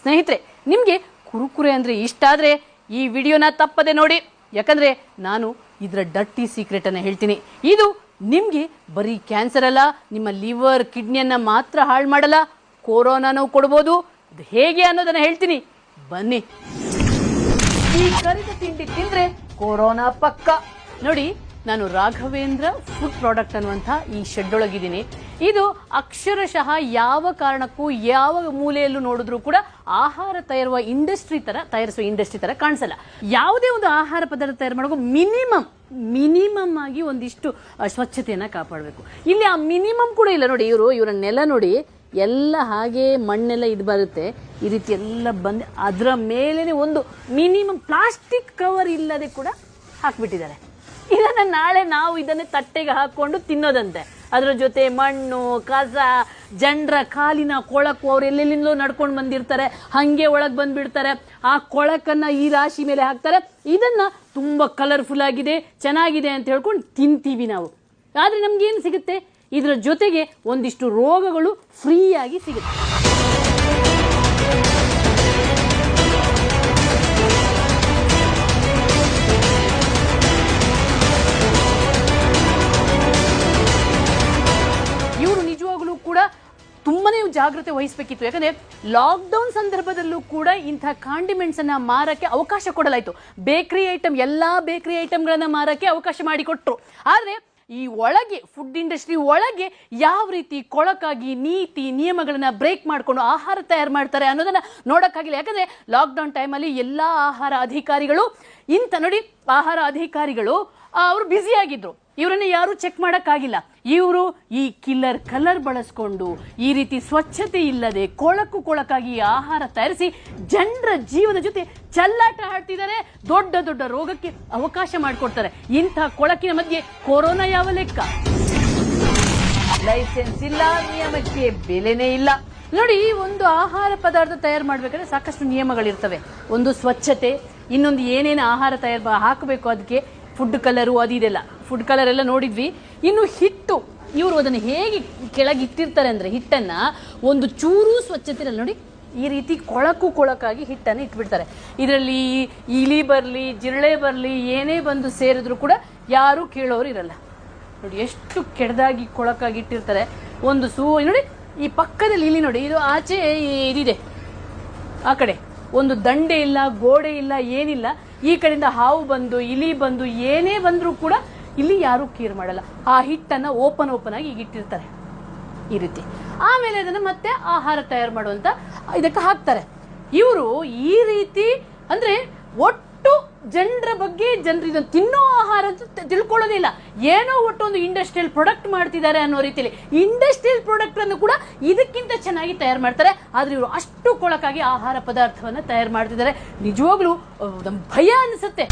ಸ್ನೇಹಿತರೆ, ನಿಮಗೆ ಕುರುಕುರೆ ಅಂದರೆ ಇಷ್ಟ ಆದರೆ ಈ ವಿಡಿಯೋನ ತಪ್ಪದೆ ನೋಡಿ. ಯಾಕಂದರೆ ನಾನು ಇದರ ಡಟ್ಟಿ ಸೀಕ್ರೆಟನ್ನು ಹೇಳ್ತೀನಿ. ಇದು ನಿಮಗೆ ಬರೀ ಕ್ಯಾನ್ಸರ್ ಅಲ್ಲ, ನಿಮ್ಮ ಲಿವರ್ ಕಿಡ್ನಿಯನ್ನು ಮಾತ್ರ ಹಾಳು ಮಾಡಲ್ಲ, ಕೊರೋನಾನೂ ಕೊಡ್ಬೋದು. ಅದು ಹೇಗೆ ಅನ್ನೋದನ್ನು ಹೇಳ್ತೀನಿ. ಬನ್ನಿ. ಈ ಕರಿದ ತಿಂಡಿ ತಿಂದರೆ ಕೊರೋನಾ ಪಕ್ಕ. ನೋಡಿ, ನಾನು ರಾಘವೇಂದ್ರ ಫುಡ್ ಪ್ರಾಡಕ್ಟ್ ಅನ್ನುವಂಥ ಈ ಶೆಡ್ ಒಳಗಿದ್ದೀನಿ. ಇದು ಅಕ್ಷರಶಃ ಯಾವ ಕಾರಣಕ್ಕೂ ಯಾವ ಮೂಲೆಯಲ್ಲೂ ನೋಡಿದ್ರೂ ಕೂಡ ಆಹಾರ ತಯಾರುವ ಇಂಡಸ್ಟ್ರಿ ತರ, ತಯಾರಿಸುವ ಇಂಡಸ್ಟ್ರಿ ತರ ಕಾಣಿಸಲ್ಲ. ಯಾವುದೇ ಒಂದು ಆಹಾರ ಪದಾರ್ಥ ತಯಾರು ಮಾಡುವಾಗ ಮಿನಿಮಮ್ ಮಿನಿಮಮ್ ಆಗಿ ಒಂದಿಷ್ಟು ಸ್ವಚ್ಛತೆಯನ್ನು ಕಾಪಾಡಬೇಕು. ಇಲ್ಲಿ ಆ ಮಿನಿಮಮ್ ಕೂಡ ಇಲ್ಲ. ನೋಡಿ, ಇವರು, ಇವರ ನೆಲ ನೋಡಿ, ಎಲ್ಲ ಹಾಗೆ ಮಣ್ಣೆಲ್ಲ ಇದು ಬರುತ್ತೆ. ಈ ರೀತಿ ಎಲ್ಲ ಬಂದು, ಅದರ ಮೇಲೇ ಒಂದು ಮಿನಿಮಮ್ ಪ್ಲಾಸ್ಟಿಕ್ ಕವರ್ ಇಲ್ಲದೆ ಕೂಡ ಹಾಕ್ಬಿಟ್ಟಿದ್ದಾರೆ. ಇದನ್ನ ನಾಳೆ ನಾವು ಇದನ್ನೇ ತಟ್ಟೆಗೆ ಹಾಕ್ಕೊಂಡು ತಿನ್ನೋದಂತೆ. ಅದರ ಜೊತೆ ಮಣ್ಣು, ಕಸ, ಜನರ ಕಾಲಿನ ಕೊಳಕು ಅವ್ರು ಎಲ್ಲೆಲ್ಲಿಂದಲೋ ನಡ್ಕೊಂಡು ಬಂದಿರ್ತಾರೆ, ಹಂಗೆ ಒಳಗೆ ಬಂದ್ಬಿಡ್ತಾರೆ. ಆ ಕೊಳಕನ್ನು ಈ ರಾಶಿ ಮೇಲೆ ಹಾಕ್ತಾರೆ. ಇದನ್ನು ತುಂಬ ಕಲರ್ಫುಲ್ ಆಗಿದೆ, ಚೆನ್ನಾಗಿದೆ ಅಂತ ಹೇಳ್ಕೊಂಡು ತಿಂತೀವಿ ನಾವು. ಆದರೆ ನಮ್ಗೇನು ಸಿಗುತ್ತೆ? ಇದರ ಜೊತೆಗೆ ಒಂದಿಷ್ಟು ರೋಗಗಳು ಫ್ರೀಯಾಗಿ ಸಿಗುತ್ತೆ. ತುಂಬಾನೇ ಜಾಗ್ರತೆ ವಹಿಸಬೇಕಿತ್ತು. ಯಾಕಂದ್ರೆ ಲಾಕ್ಡೌನ್ ಸಂದರ್ಭದಲ್ಲೂ ಕೂಡ ಇಂಥ ಕಾಂಡಿಮೆಂಟ್ಸ್ ಅನ್ನ ಮಾರಕ್ಕೆ ಅವಕಾಶ ಕೊಡಲಾಯಿತು. ಬೇಕರಿ ಐಟಮ್ ಎಲ್ಲಾ ಬೇಕರಿ ಐಟಮ್ಗಳನ್ನ ಮಾರಕ್ಕೆ ಅವಕಾಶ ಮಾಡಿಕೊಟ್ರು. ಆದ್ರೆ ಈ ಒಳಗೆ ಫುಡ್ ಇಂಡಸ್ಟ್ರಿ ಒಳಗೆ ಯಾವ ರೀತಿ ಕೊಳಕಾಗಿ ನೀತಿ ನಿಯಮಗಳನ್ನ ಬ್ರೇಕ್ ಮಾಡ್ಕೊಂಡು ಆಹಾರ ತಯಾರು ಮಾಡ್ತಾರೆ ಅನ್ನೋದನ್ನ ನೋಡೋಕ್ಕಾಗಿಲ್ಲ. ಯಾಕಂದ್ರೆ ಲಾಕ್ಡೌನ್ ಟೈಮಲ್ಲಿ ಎಲ್ಲಾ ಆಹಾರ ಅಧಿಕಾರಿಗಳು, ಇಂಥ ನೋಡಿ ಆಹಾರ ಅಧಿಕಾರಿಗಳು ಅವರು ಬ್ಯುಸಿ ಆಗಿದ್ರು. ಇವರನ್ನ ಯಾರು ಚೆಕ್ ಮಾಡಕ್ಕಾಗಿಲ್ಲ. ಇವರು ಈ ಕಿಲ್ಲರ್ ಕಲರ್ ಬಳಸ್ಕೊಂಡು ಈ ರೀತಿ ಸ್ವಚ್ಛತೆ ಇಲ್ಲದೆ ಕೊಳಕು ಕೊಳಕಾಗಿ ಆಹಾರ ತಯಾರಿಸಿ ಜನರ ಜೀವದ ಜೊತೆ ಚಲ್ಲಾಟ ಆಡ್ತಿದ್ದಾರೆ. ದೊಡ್ಡ ದೊಡ್ಡ ರೋಗಕ್ಕೆ ಅವಕಾಶ ಮಾಡಿಕೊಡ್ತಾರೆ. ಇಂಥ ಕೊಳಕಿನ ಮಧ್ಯೆ ಕೊರೋನಾ ಯಾವ ಲೆಕ್ಕ? ಲೈಸೆನ್ಸ್ ಇಲ್ಲ, ನಿಯಮಕ್ಕೆ ಬೆಲೆನೇ ಇಲ್ಲ. ನೋಡಿ, ಈ ಒಂದು ಆಹಾರ ಪದಾರ್ಥ ತಯಾರು ಮಾಡ್ಬೇಕಾದ್ರೆ ಸಾಕಷ್ಟು ನಿಯಮಗಳಿರ್ತವೆ. ಒಂದು ಸ್ವಚ್ಛತೆ, ಇನ್ನೊಂದು ಏನೇನು ಆಹಾರ ತಯಾರು ಹಾಕಬೇಕು, ಅದಕ್ಕೆ ಫುಡ್ ಕಲರು ಅದು ಇದೆಲ್ಲ. ಫುಡ್ ಕಲರ್ ಎಲ್ಲ ನೋಡಿದ್ವಿ. ಇನ್ನು ಹಿಟ್ಟು, ಇವರು ಅದನ್ನು ಹೇಗೆ ಕೆಳಗೆ ಇಟ್ಟಿರ್ತಾರೆ ಅಂದ್ರೆ ಹಿಟ್ಟನ್ನ ಒಂದು ಚೂರು ಸ್ವಚ್ಛತೆ ನೋಡಿ ಈ ರೀತಿ ಕೊಳಕು ಕೊಳಕಾಗಿ ಹಿಟ್ಟನ್ನು ಇಟ್ಬಿಡ್ತಾರೆ. ಇದರಲ್ಲಿ ಇಲಿ ಬರಲಿ, ಜಿರಳೆ ಬರಲಿ, ಏನೇ ಬಂದು ಸೇರಿದ್ರು ಕೂಡ ಯಾರೂ ಕೇಳೋರು ಇರಲ್ಲ. ನೋಡಿ ಎಷ್ಟು ಕೆಡದಾಗಿ ಕೊಳಕಾಗಿ ಇಟ್ಟಿರ್ತಾರೆ. ಒಂದು ಸೂ, ನೋಡಿ ಈ ಪಕ್ಕದಲ್ಲಿ ಇಲ್ಲಿ ನೋಡಿ, ಇದು ಆಚೆ ಇದಿದೆ. ಆ ಕಡೆ ಒಂದು ದಂಡೆ ಇಲ್ಲ, ಗೋಡೆ ಇಲ್ಲ, ಏನಿಲ್ಲ. ಈ ಕಡೆಯಿಂದ ಹಾವು ಬಂದು, ಇಲಿ ಬಂದು, ಏನೇ ಬಂದರೂ ಕೂಡ ಇಲ್ಲಿ ಯಾರು ಕೇರ್ ಮಾಡಲ್ಲ. ಆ ಹಿಟ್ಟನ್ನ ಓಪನ್ ಓಪನ್ ಆಗಿ ಇಟ್ಟಿರ್ತಾರೆ. ಈ ರೀತಿ. ಆಮೇಲೆ ಅದನ್ನ ಮತ್ತೆ ಆಹಾರ ತಯಾರು ಮಾಡುವಂತ ಇದಕ್ಕೆ ಹಾಕ್ತಾರೆ. ಇವರು ಈ ರೀತಿ ಅಂದ್ರೆ ಒಟ್ಟು ಜನರ ಬಗ್ಗೆ ಜನರು ಇದನ್ನು ತಿನ್ನೋ ಆಹಾರ ಅಂತ ತಿ- ತಿಳ್ಕೊಳ್ಳೋದೇ ಇಲ್ಲ. ಏನೋ ಒಟ್ಟು ಒಂದು ಇಂಡಸ್ಟ್ರಿಯಲ್ ಪ್ರಾಡಕ್ಟ್ ಮಾಡ್ತಿದ್ದಾರೆ ಅನ್ನೋ ರೀತಿಯಲ್ಲಿ ಇಂಡಸ್ಟ್ರಿಯಲ್ ಪ್ರಾಡಕ್ಟ್ ಅನ್ನು ಕೂಡ ಇದಕ್ಕಿಂತ ಚೆನ್ನಾಗಿ ತಯಾರು ಮಾಡ್ತಾರೆ. ಆದ್ರೆ ಇವರು ಅಷ್ಟು ಕೊಳಕಾಗಿ ಆಹಾರ ಪದಾರ್ಥವನ್ನ ತಯಾರು ಮಾಡ್ತಿದ್ದಾರೆ. ನಿಜವಾಗ್ಲೂ ಭಯ ಅನಿಸುತ್ತೆ.